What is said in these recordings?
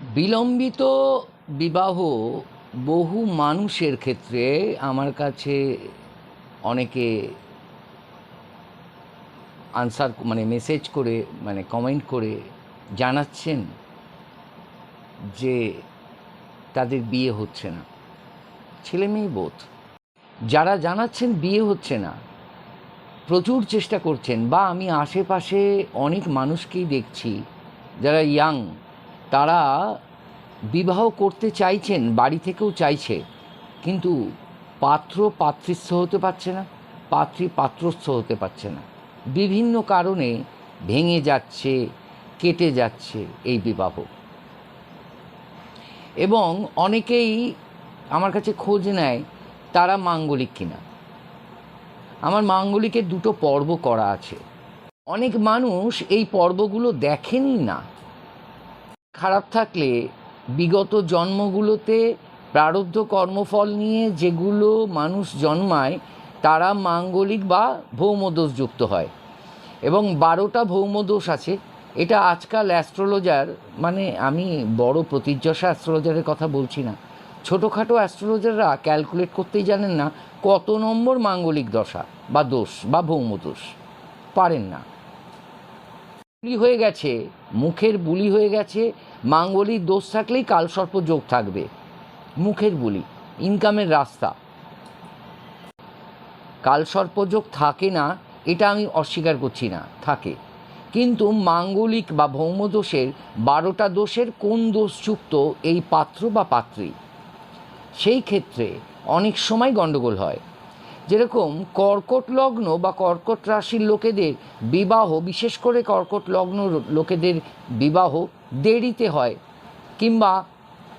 বিলম্বিত বিবাহ বহু মানুষের ক্ষেত্রে আমার কাছে অনেকে আনসার মানে মেসেজ করে মানে কমেন্ট করে জানাচ্ছেন যে তাদের বিয়ে হচ্ছে না। ছেলে মেয়ে বোধ। যারা জানাচ্ছেন বিয়ে হচ্ছে না, প্রচুর চেষ্টা করছেন বা আমি আশেপাশে অনেক মানুষকেই দেখছি যারা ইয়াং তারা বিবাহ করতে চাইছেন, বাড়ি থেকেও চাইছে, কিন্তু পাত্র পাত্রস্থ হতে পারছে না, পাত্রী পাত্রস্থ হতে পারছে না। বিভিন্ন কারণে ভেঙে যাচ্ছে, কেটে যাচ্ছে এই বিবাহ। এবং অনেকেই আমার কাছে খোঁজ নেয়, তারা মাঙ্গলিক কিনা। আমার মাঙ্গলিকের দুটো পর্ব করা আছে। অনেক মানুষ এই পর্বগুলো দেখেনই না। খারাপ থাকলে বিগত জন্মগুলোতে প্রারব্ধ কর্মফল নিয়ে যেগুলো মানুষ জন্মায়, তারা মাঙ্গলিক বা ভৌমদোষযুক্ত হয়। এবং বারোটা ভৌমদোষ আছে। এটা আজকাল অ্যাস্ট্রোলজার মানে আমি বড় প্রতিযশা অ্যাস্ট্রোলজারের কথা বলছি না। ছোটোখাটো অ্যাস্ট্রোলজাররা ক্যালকুলেট করতেই জানেন না কত নম্বর মাঙ্গলিক দশা বা দোষ বা ভৌমদোষ। পারেন না। হয়ে গেছে, মুখের বুলি হয়ে গেছে, মাঙ্গলিক দোষ থাকলেই কালসর্প যোগ থাকবে। মুখের বুলি ইনকামের রাস্তা। কালসর্প যোগ থাকে না, এটা আমি অস্বীকার করছি না, থাকে। কিন্তু মাঙ্গলিক বা ভৌমদোষের বারোটা দোষের কোন দোষযুক্ত এই পাত্র বা পাত্রী? সেই ক্ষেত্রে অনেক সময় গণ্ডগোল হয়। যেরকম কর্কট লগ্ন বা কর্কট রাশির লোকেদের বিবাহ, বিশেষ করে কর্কট লগ্ন লোকেদের বিবাহ দেরিতে হয় কিংবা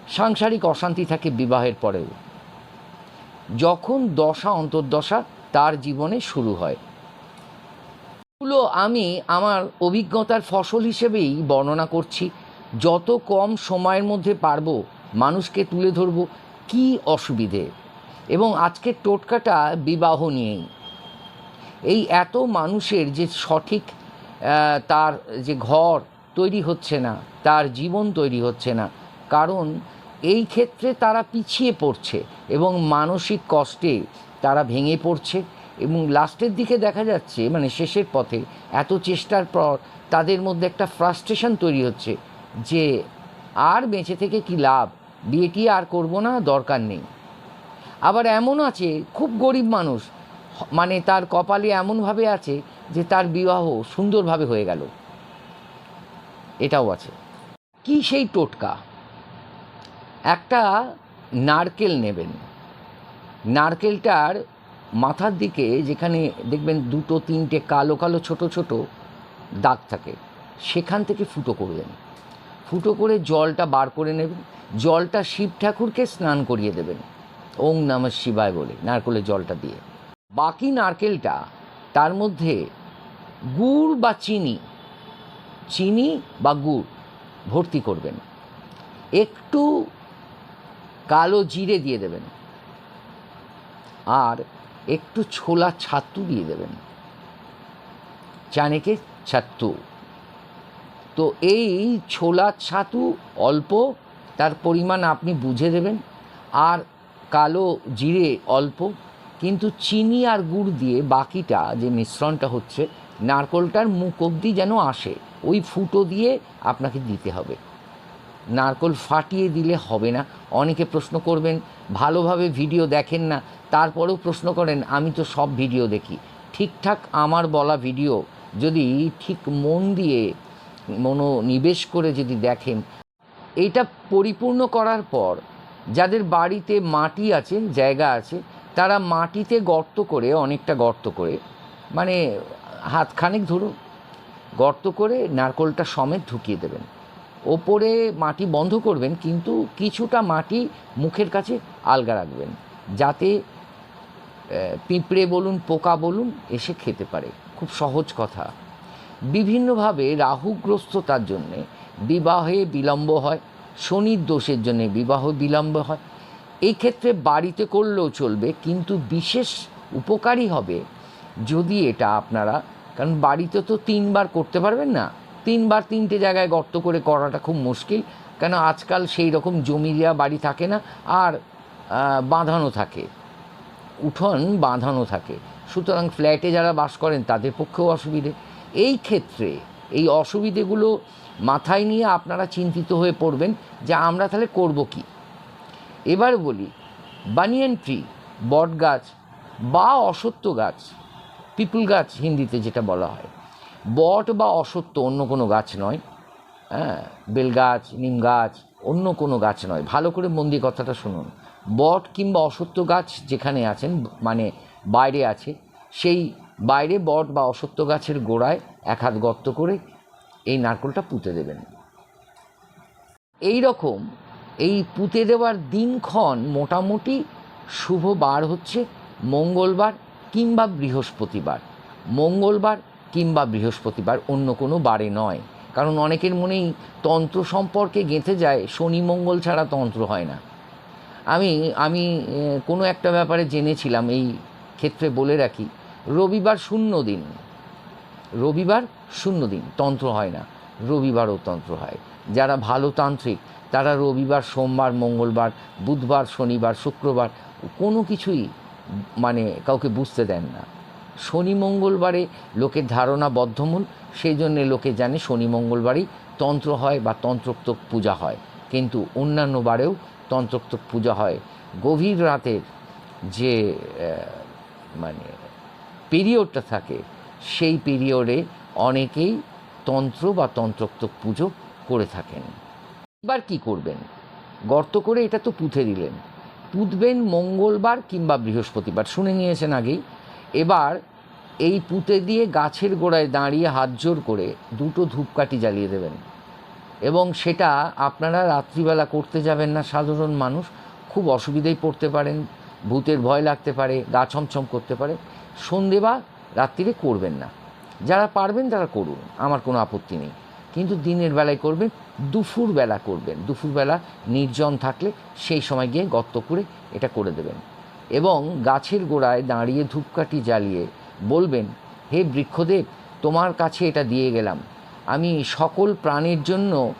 সাংসারিক অশান্তি থাকে বিবাহের পরেও। যখন দশা, অন্তর্দশা তার জীবনে শুরু হয়। এগুলো আমি আমার অভিজ্ঞতার ফসল হিসেবেই বর্ণনা করছি। যত কম সময়ের মধ্যে পারব মানুষকে তুলে ধরবো, কী অসুবিধে? এবং আজকের টোটকাটা বিবাহ নিয়েই। এই এত মানুষের যে সঠিক তার যে ঘর তৈরি হচ্ছে না, তার জীবন তৈরি হচ্ছে না, কারণ এই ক্ষেত্রে তারা পিছিয়ে পড়ছে এবং মানসিক কষ্টে তারা ভেঙে পড়ছে এবং লাস্টের দিকে দেখা যাচ্ছে মানে শেষের পথে এত চেষ্টার পর তাদের মধ্যে একটা ফ্রাস্ট্রেশন তৈরি হচ্ছে যে আর বেঁচে থেকে কি লাভ? বিয়েটি আর করব না? দরকার নেই। আবার এমন আছে, খুব গরিব মানুষ মানে তার কপালে এমনভাবে আছে যে তার বিবাহ সুন্দরভাবে হয়ে গেল। এটাও আছে। কি সেই টোটকা? একটা নারকেল নেবেন। নারকেলটার মাথার দিকে যেখানে দেখবেন দুটো, তিনটে কালো কালো, ছোট ছোট দাগ থাকে, সেখান থেকে ফুটো করবেন। ফুটো করে জলটা বার করে নেবেন। জলটা শিব ঠাকুরকে স্নান করিয়ে দেবেন। ওং নমঃ শিবায় বলে নারকেলের জলটা দিয়ে। বাকি নারকেলটা, তার মধ্যে গুড় বা চিনি চিনি বা গুড় ভর্তি করবেন। একটু কালো জিরে দিয়ে দেবেন। আর একটু ছোলা ছাতু দিয়ে দেবেন। চানেকে ছাতু। তো এই ছোলা ছাতু অল্প, তার পরিমাণ আপনি বুঝে দেবেন। আর কালো, জিরে, অল্প, কিন্তু চিনি আর গুড় দিয়ে বাকিটা যে মিশ্রণটা হচ্ছে, নারকোলটার মুখ অবধি যেন আসে, ওই ফুটো দিয়ে আপনাকে দিতে হবে। নারকোল ফাটিয়ে দিলে হবে না। অনেকে প্রশ্ন করবেন, ভালোভাবে ভিডিও দেখেন না? তারপরেও প্রশ্ন করেন, আমি তো সব ভিডিও দেখি। ঠিকঠাক আমার বলা ভিডিও যদি ঠিক মন দিয়ে মনোনিবেশ করে যদি দেখেন। এটা পরিপূর্ণ করার পর যাদের বাড়িতে মাটি আছে, জায়গা আছে, তারা মাটিতে গর্ত করে, অনেকটা গর্ত করে মানে হাতখানেক ধরুন, গর্ত করে নারকোলটা সমেত ঢুকিয়ে দেবেন। ওপরে মাটি বন্ধ করবেন, কিন্তু কিছুটা মাটি মুখের কাছে আলগা রাখবেন, যাতে পিঁপড়ে বলুন, পোকা বলুন, এসে খেতে পারে। খুব সহজ কথা। বিভিন্নভাবে রাহুগ্রস্ততার জন্যে বিবাহে বিলম্ব হয় শনির দোষের জন্যে বিবাহ বিলম্ব হয়। এই ক্ষেত্রে বাড়িতে করলেও চলবে, কিন্তু বিশেষ উপকারী হবে যদি এটা আপনারা, কারণ বাড়িতে তো তিনবার করতে পারবেন না। তিনবার তিনটে জায়গায় গর্ত করে করাটা খুব মুশকিল, কেন আজকাল সেই রকম জমি দেওয়া বাড়ি থাকে না, আর বাঁধানো থাকে। উঠোন বাঁধানো থাকে। সুতরাং ফ্ল্যাটে যারা বাস করেন তাদের পক্ষেও অসুবিধে। এই ক্ষেত্রে এই অসুবিধেগুলো মাথায় নিয়ে আপনারা চিন্তিত হয়ে পড়বেন যে আমরা তাহলে করব কি। এবার বলি, বানিয়ান ট্রি, বট গাছ বা অসত্য গাছ, পিপুল গাছ হিন্দিতে যেটা বলা হয়। বট বা অসত্য অন্য কোনো গাছ নয় হ্যাঁ বেল গাছ, নিম গাছ, অন্য কোনো গাছ নয়। ভালো করে মন দিয়ে কথাটা শুনুন। বট কিংবা অসত্য গাছ যেখানে আছেন মানে বাইরে আছে, সেই বাইরে বট বা অসত্য গাছের গোড়ায় এক হাত গর্ত করে এই নারকোলটা পুঁতে দেবেন। এই রকম এই পুঁতে দেওয়ার দিনক্ষণ মোটামুটি শুভ বার হচ্ছে মঙ্গলবার কিংবা বৃহস্পতিবার। মঙ্গলবার কিংবা বৃহস্পতিবার অন্য কোনো বারে নয়। কারণ অনেকের মনেই তন্ত্র সম্পর্কে গেঁথে যায়, শনি মঙ্গল ছাড়া তন্ত্র হয় না। আমি আমি কোনো একটা ব্যাপারে জেনেছিলাম, এই ক্ষেত্রে বলে রাখি। রবিবার শূন্য দিন। রবিবার শূন্য দিন, তন্ত্র হয় না। রবিবারও তন্ত্র হয়। যারা ভালো তান্ত্রিক, তারা রবিবার, সোমবার, মঙ্গলবার, বুধবার, শনিবার, শুক্রবার কোনো কিছুই মানে কাউকে বুঝতে দেন না। শনি মঙ্গলবারে লোকের ধারণা বদ্ধমূল, সেই জন্যে লোকে জানে শনি মঙ্গলবারেই তন্ত্র হয় বা তন্ত্রোক্ত পূজা হয়। কিন্তু অন্যান্য বারেও তন্ত্রোক্ত পূজা হয়। গভীর রাতের যে মানে পিরিয়ডটা থাকে, সেই পিরিয়ডে অনেকেই তন্ত্র বা তন্ত্রোক্ত পুজো করে থাকেন। এবার কি করবেন? গর্ত করে এটা তো পুঁতে দিলেন। পুঁতবেন মঙ্গলবার কিংবা বৃহস্পতিবার, শুনে নিয়েছেন আগেই। এবার এই পুঁতে দিয়ে গাছের গোড়ায় দাঁড়িয়ে হাত জোর করে দুটো ধূপকাঠি জ্বালিয়ে দেবেন। এবং সেটা আপনারা রাত্রিবেলা করতে যাবেন না, সাধারণ মানুষ। খুব অসুবিধায় পড়তে পারেন, ভূতের ভয় লাগতে পারে, গা ছমছম করতে পারে। সন্ধে বা রাত্রিরে করবেন না। যারা পারবেন তারা করুন, আমার কোনো আপত্তি নেই। কিন্তু দিনের বেলায় করবেন, দুপুর বেলা করবেন। দুপুরবেলা নির্জন থাকলে সেই সময় গিয়ে গর্ত করে এটা করে দেবেন। এবং গাছের গোড়ায় দাঁড়িয়ে ধূপকাঠি জ্বালিয়ে বলবেন, হে বৃক্ষদেব, তোমার কাছে এটা দিয়ে গেলাম। আমি সকল প্রাণীর জন্য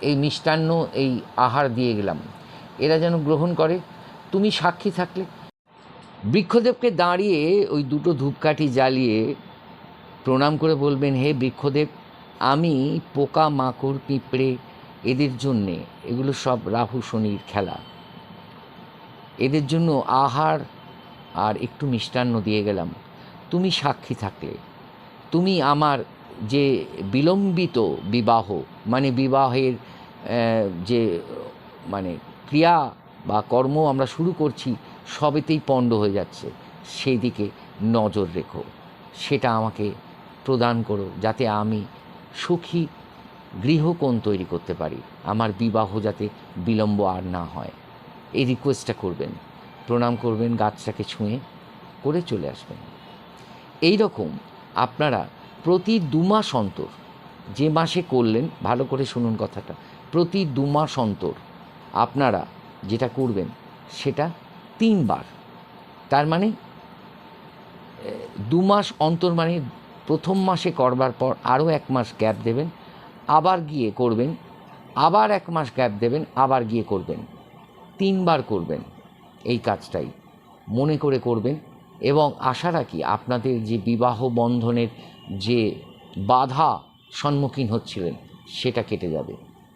এই মিষ্টান্ন, এই আহার দিয়ে গেলাম। এরা যেন গ্রহণ করে। তুমি সাক্ষী থাকলে বৃক্ষদেবকে দাঁড়িয়ে ওই দুটো ধূপকাঠি জ্বালিয়ে প্রণাম করে বলবেন, হে বৃক্ষদেব, আমি পোকা, মাকড়, পিঁপড়ে এদের জন্যে এগুলো সব রাহু, শনির খেলা। এদের জন্য আহার আর একটু মিষ্টান্ন দিয়ে গেলাম। তুমি সাক্ষী থাকলে। তুমি আমার যে বিলম্বিত বিবাহ মানে বিবাহের যে মানে ক্রিয়া বা কর্ম আমরা শুরু করছি সবেতেই পণ্ড হয়ে যাচ্ছে। সেই দিকে নজর রেখো। সেটা আমাকে প্রদান করো যাতে আমি সুখী গৃহকোণ তৈরি করতে পারি, আমার বিবাহ যাতে বিলম্ব আর না হয়। এই রিকোয়েস্টটা করবেন। প্রণাম করবেন, গাছটাকে ছুঁয়ে করে চলে আসবেন। এই রকম আপনারা প্রতি দু মাস অন্তর, যে মাসে করলেন, ভালো করে শুনুন কথাটা, প্রতি দু মাস অন্তর আপনারা যেটা করবেন, সেটা তিনবার। তার মানে দু মাস অন্তর মানে প্রথম মাসে করবার পর আরও এক মাস গ্যাপ দেবেন, আবার গিয়ে করবেন, আবার এক মাস গ্যাপ দেবেন, আবার গিয়ে করবেন। তিনবার করবেন এই কাজটাই। মনে করে করবেন এবং আশা রাখি আপনাদের যে বিবাহ বন্ধনের যে বাধা সম্মুখীন হচ্ছিলেন, সেটা কেটে যাবে।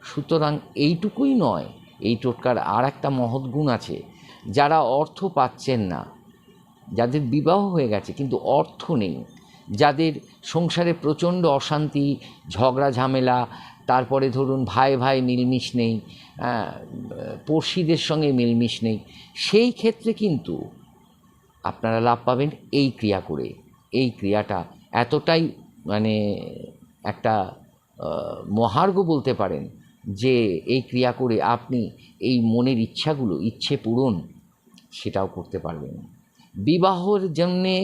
সুতরাং এইটুকুই নয়, এই টোটকার আর একটা মহৎ গুণ আছে যারা অর্থ পাচ্ছেন না, যাদের বিবাহ হয়ে গেছে কিন্তু অর্থ নেই, যাদের সংসারে প্রচণ্ড অশান্তি, ঝগড়া, ঝামেলা, তারপরে ধরুন ভাই ভাই মিলমিশ নেই পড়শিদের সঙ্গে মিলমিশ নেই, সেই ক্ষেত্রে কিন্তু আপনারা লাভ পাবেন এই ক্রিয়া করে। এই ক্রিয়াটা এতটাই মানে একটা মহার্ঘ বলতে পারেন যে এই ক্রিয়া করে আপনি এই মনের ইচ্ছাগুলো, ইচ্ছে পূরণ সেটাও করতে পারবে না। বিবাহর জন্যে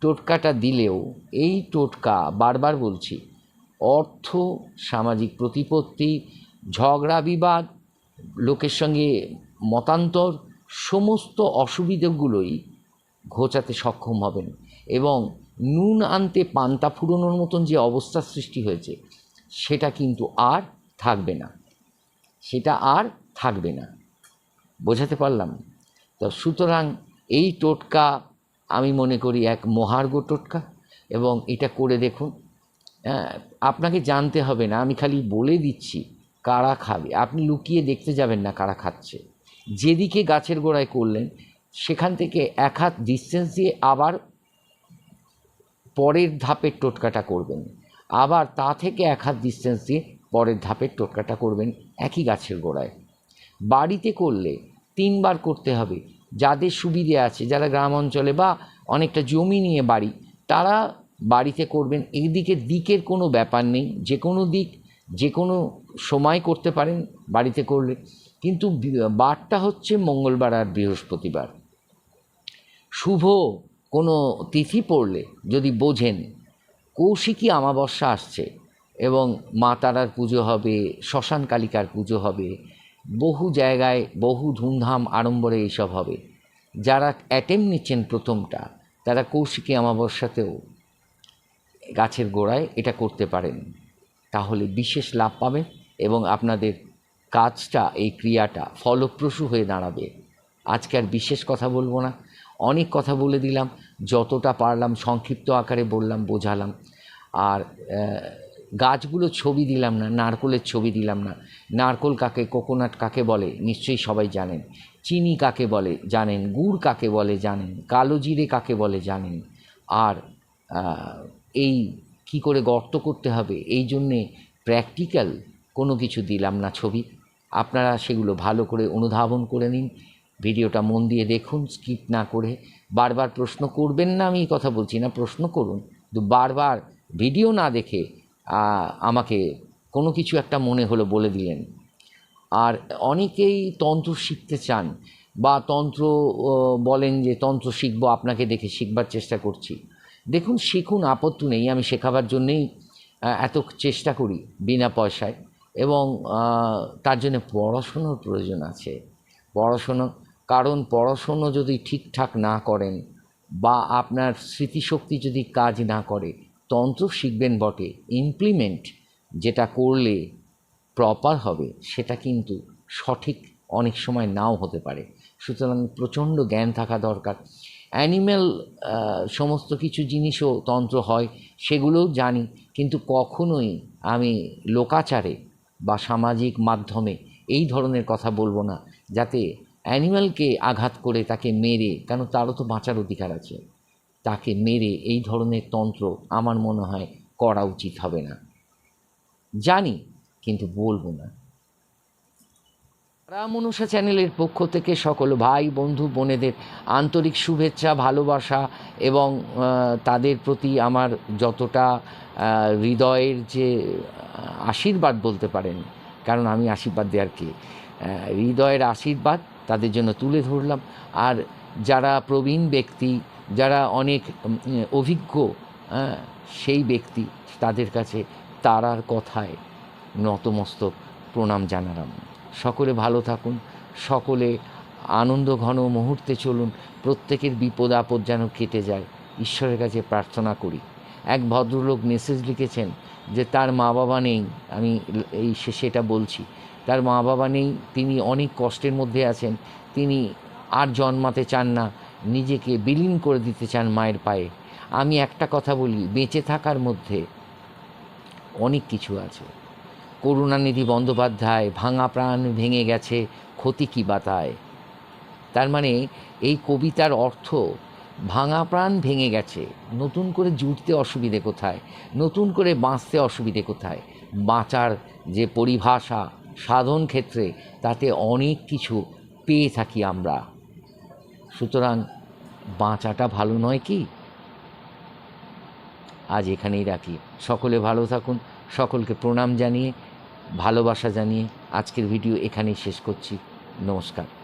টোটকাটা দিলেও এই টোটকা বারবার বলছি, অর্থ, সামাজিক প্রতিপত্তি, ঝগড়া, বিবাদ, লোকের সঙ্গে মতান্তর, সমস্ত অসুবিধাগুলোই ঘোচাতে সক্ষম হবেন এবং নুন আনতে পান্তা ফুরোনোর মতন যে অবস্থার সৃষ্টি হয়েছে, সেটা কিন্তু আর থাকবে না। সেটা আর থাকবে না। বোঝাতে পারলাম? তো সুতরাং এই টোটকা আমি মনে করি এক মহার্ঘ টোটকা এবং এটা করে দেখুন। হ্যাঁ, আপনাকে জানতে হবে না আমি খালি বলে দিচ্ছি কারা খাবে। আপনি লুকিয়ে দেখতে যাবেন না কারা খাচ্ছে। যেদিকে গাছের গোড়ায় করলেন সেখান থেকে এক হাত ডিস্টেন্স দিয়ে আবার পরের ধাপের টোটকাটা করবেন। আবার তা থেকে এক হাত ডিস্টেন্স দিয়ে পরের ধাপের টোটকাটা করবেন একই গাছের গোড়ায়। বাড়িতে করলে তিনবার করতে হবে। যাদের সুবিধে আছে, যারা গ্রাম অঞ্চলে বা অনেকটা জমি নিয়ে বাড়ি, তারা বাড়িতে করবেন। এইদিকে দিকের কোনো ব্যাপার নেই। যে কোনো দিক যে কোনো সময় করতে পারেন বাড়িতে করলে। কিন্তু বারটা হচ্ছে মঙ্গলবার আর বৃহস্পতিবার। শুভ কোনো তিথি পড়লে যদি বোঝেন, কৌশিকী অমাবস্যা আসছে এবং মা তারার পুজো হবে, শ্মশান কালিকার পুজো হবে বহু জায়গায় বহু ধুমধাম আড়ম্বরে এইসব হবে। যারা অ্যাটেম নিচ্ছেন প্রথমটা, তারা কৌশিকী অমাবস্যাতেও গাছের গোড়ায় এটা করতে পারেন। তাহলে বিশেষ লাভ পাবেন এবং আপনাদের কাজটা, এই ক্রিয়াটা ফলপ্রসূ হয়ে দাঁড়াবে। আজকে আর বিশেষ কথা বলব না। অনেক কথা বলে দিলাম, যতটা পারলাম সংক্ষিপ্ত আকারে বললাম, বোঝালাম। আর আহ, গাছগুলো ছবি দিলাম না নারকোলের ছবি দিলাম না। নারকোল কাকে কোকোনাট কাকে বলে নিশ্চয়ই সবাই জানেন। চিনি কাকে বলে জানেন। গুড় কাকে বলে জানেন। কালো জিরে কাকে বলে জানেন। আর এই কি করে গর্ত করতে হবে এই জন্যে প্র্যাকটিক্যাল কোনো কিছু দিলাম না ছবি। আপনারা সেগুলো ভালো করে অনুধাবন করে নিন। ভিডিওটা মন দিয়ে দেখুন স্কিপ না করে। বারবার প্রশ্ন করবেন না আমি কথা বলছি না প্রশ্ন করুন। কিন্তু বারবার ভিডিও না দেখে আমাকে কোনো কিছু একটা মনে হলো বলে দিলেন। আর অনেকেই তন্ত্র শিখতে চান বা তন্ত্র বলেন যে তন্ত্র শিখব, আপনাকে দেখে শিখবার চেষ্টা করছি। দেখুন, শিখুন, আপত্তি নেই, আমি শেখাবার জন্যেই এত চেষ্টা করি বিনা পয়সায়। এবং তার জন্য পড়াশুনোর প্রয়োজন আছে। পড়াশুনো, কারণ পড়াশুনো যদি ঠিকঠাক না করেন বা আপনার স্মৃতিশক্তি যদি কাজ না করে তন্ত্র শিখবেন বটে ইমপ্লিমেন্ট যেটা করলে প্রপার হবে, সেটা কিন্তু সঠিক অনেক সময় নাও হতে পারে। সুতরাং প্রচণ্ড জ্ঞান থাকা দরকার। অ্যানিম্যাল সমস্ত কিছু জিনিসও তন্ত্র হয়, সেগুলোও জানি, কিন্তু কখনোই আমি লোকাচারে বা সামাজিক মাধ্যমে এই ধরনের কথা বলব না, যাতে অ্যানিম্যালকে আঘাত করে তাকে মেরে, কেন তারও তো বাঁচার অধিকার আছে। তাকে মেরে এই ধরনের তন্ত্র আমার মনে হয় করা উচিত হবে না। জানি, কিন্তু বলব না। অনুষা চ্যানেলের পক্ষ থেকে সকল ভাই, বন্ধু, বোনেদের আন্তরিক শুভেচ্ছা, ভালোবাসা এবং তাদের প্রতি আমার যতটা হৃদয়ের যে আশীর্বাদ বলতে পারেন, কারণ আমি আশীর্বাদ দেওয়ার কি? হৃদয়ের আশীর্বাদ তাদের জন্য তুলে ধরলাম। আর যারা প্রবীণ ব্যক্তি যারা অনেক অভিজ্ঞ হ্যাঁ, সেই ব্যক্তি তাদের কাছে তারার কথায় নতমস্তক প্রণাম জানালাম। সকলে ভালো থাকুন সকলে আনন্দ ঘন মুহূর্তে চলুন প্রত্যেকের বিপদ আপদ যেন কেটে যায় ঈশ্বরের কাছে প্রার্থনা করি। এক ভদ্রলোক মেসেজ লিখেছেন যে তার মা বাবা নেই। আমি এই এটা বলছি তার মা বাবা নেই তিনি অনেক কষ্টের মধ্যে আছেন তিনি আর জন্মাতে চান না নিজেকে বিলীন করে দিতে চান মায়ের পায়ে। আমি একটা কথা বলি, বেঁচে থাকার মধ্যে অনেক কিছু আছে। করুণানিধি বন্দ্যোপাধ্যায়, ভাঙা প্রাণ ভেঙে গেছে, ক্ষতি কি বাতায় তার মানে এই কবিতার অর্থ, ভাঙা প্রাণ ভেঙে গেছে, নতুন করে জুটতে অসুবিধে কোথায়? নতুন করে বাঁচতে অসুবিধে কোথায়? বাঁচার যে পরিভাষা, সাধন ক্ষেত্রে, তাতে অনেক কিছু পেয়ে থাকি আমরা। সুতরাং বাঁচাটা ভালো নয় কি? আজ এখানেই রাখি। সকলে ভালো থাকুন, সকলকে প্রণাম জানিয়ে, ভালোবাসা জানিয়ে আজকের ভিডিও এখানেই শেষ করছি। নমস্কার।